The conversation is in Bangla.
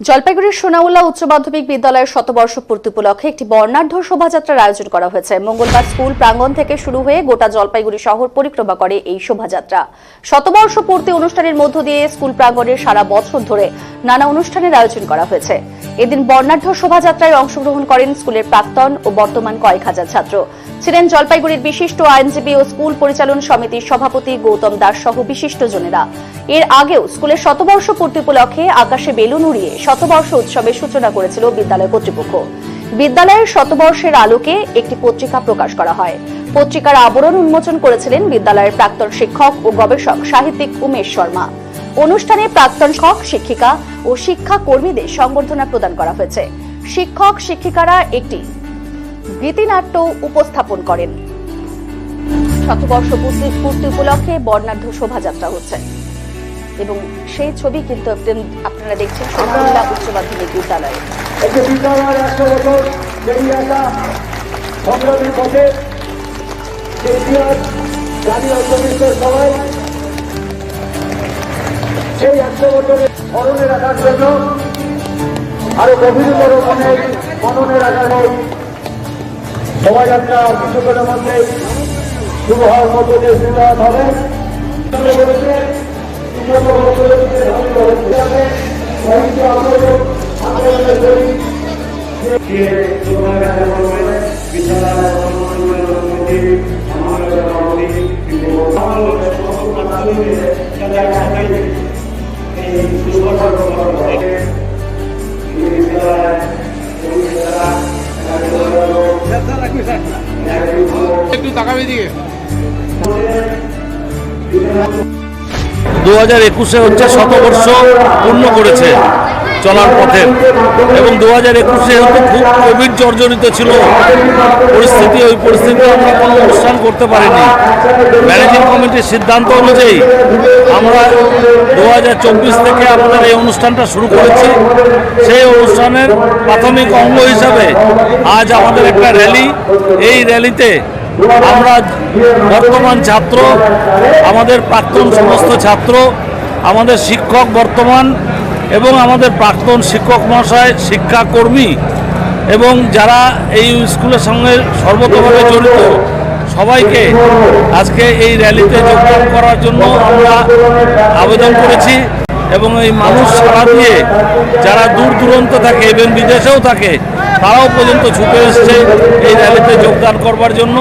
জলপাইগুড়ির সোনাউল্লা উচ্চ মাধ্যমিক বিদ্যালয়ের শতবর্ষ পূর্তি উপলক্ষে একটি বর্ণাঢ্য শোভাযাত্রার আয়োজন করা হয়েছে। মঙ্গলবার স্কুল প্রাঙ্গণ থেকে শুরু হয়ে গোটা জলপাইগুড়ি শহর পরিক্রমা করে এই শোভাযাত্রা। শতবর্ষ পূর্তি অনুষ্ঠানের মধ্য দিয়ে স্কুল প্রাঙ্গণে সারা বছর ধরে নানা অনুষ্ঠানের আয়োজন করা হয়েছে। এদিন বর্ণাঢ্য শোভাযাত্রায় অংশগ্রহণ করেন স্কুলের প্রাক্তন ও বর্তমান কয়েক হাজার ছাত্র। ছিলেন জলপাইগুড়ির বিশিষ্ট আইনজীবী ও স্কুল পরিচালন সমিতির সভাপতি গৌতম দাস সহ বিশিষ্টজনেরা। এর আগেও স্কুলের শতবর্ষ পূর্তি উপলক্ষে আকাশে বেলুন উড়িয়ে শতবর্ষ উৎসবের সূচনা করেছিল বিদ্যালয় কর্তৃপক্ষ। বিদ্যালয়ের শতবর্ষের আলোকে একটি পত্রিকা প্রকাশ করা হয়। পত্রিকার আবরণ উন্মোচন করেছিলেন বিদ্যালয়ের প্রাক্তন শিক্ষক ও গবেষক সাহিত্যিক উমেশ শর্মা। অনুষ্ঠানে প্রাক্তন শিক্ষক শিক্ষিকা ও শিক্ষা কর্মীদের সংবর্ধনা প্রদান করা হয়েছে। শিক্ষক শিক্ষিকারা একটি গীতিনাট্য উপস্থাপন করেন। শতবর্ষ পূর্তি উপলক্ষে বর্ণাঢ্য শোভাযাত্রা হচ্ছে। এবং সেই ছবি কিন্তু আপনি- আপনারা দেখছেন সোনামুল্লা উচ্চ মাধ্যমিক বিদ্যালয়ে। সবাই সেই একশো বছরের স্মরণে রাখার জন্য আরও গভীরতর মনে মননে রাখার এই শোভাযাত্রা কিছুক্ষণের মধ্যে শুরু হওয়ার মধ্যে দিয়ে শুরুয়াত হবে আন্দোলনের একটু তাকাবে দু হাজার একুশে হচ্ছে শতবর্ষ পূর্ণ করেছে। চলার পথে। এবং দু হাজার একুশে হয়তো খুব কোভিড জর্জরিত ছিল। পরিস্থিতি, ওই পরিস্থিতিতে আমরা কোনো অনুষ্ঠান করতে পারিনি। ম্যানেজিং কমিটির সিদ্ধান্ত অনুযায়ী আমরা দু হাজার চব্বিশ থেকে আমাদের এই অনুষ্ঠানটা শুরু করেছি। সেই অনুষ্ঠানের প্রাথমিক অঙ্গ হিসাবে আজ আমাদের একটা র্যালি এই র্যালিতে আমরা বর্তমান ছাত্র, আমাদের প্রাক্তন সমস্ত ছাত্র, আমাদের শিক্ষক বর্তমান এবং আমাদের প্রাক্তন শিক্ষক মহাশয়, শিক্ষাকর্মী এবং যারা এই স্কুলের সঙ্গে সর্বতভাবে জড়িত, সবাইকে আজকে এই র্যালিতে যোগদান করার জন্য আমরা আবেদন করেছি এবং এই মানুষ সারা দিয়ে যারা দূর দূরান্ত থাকে এবং বিদেশেও থাকে, তারাও পর্যন্ত ছুটে এসছে এই র্যালিতে যোগদান করবার জন্য।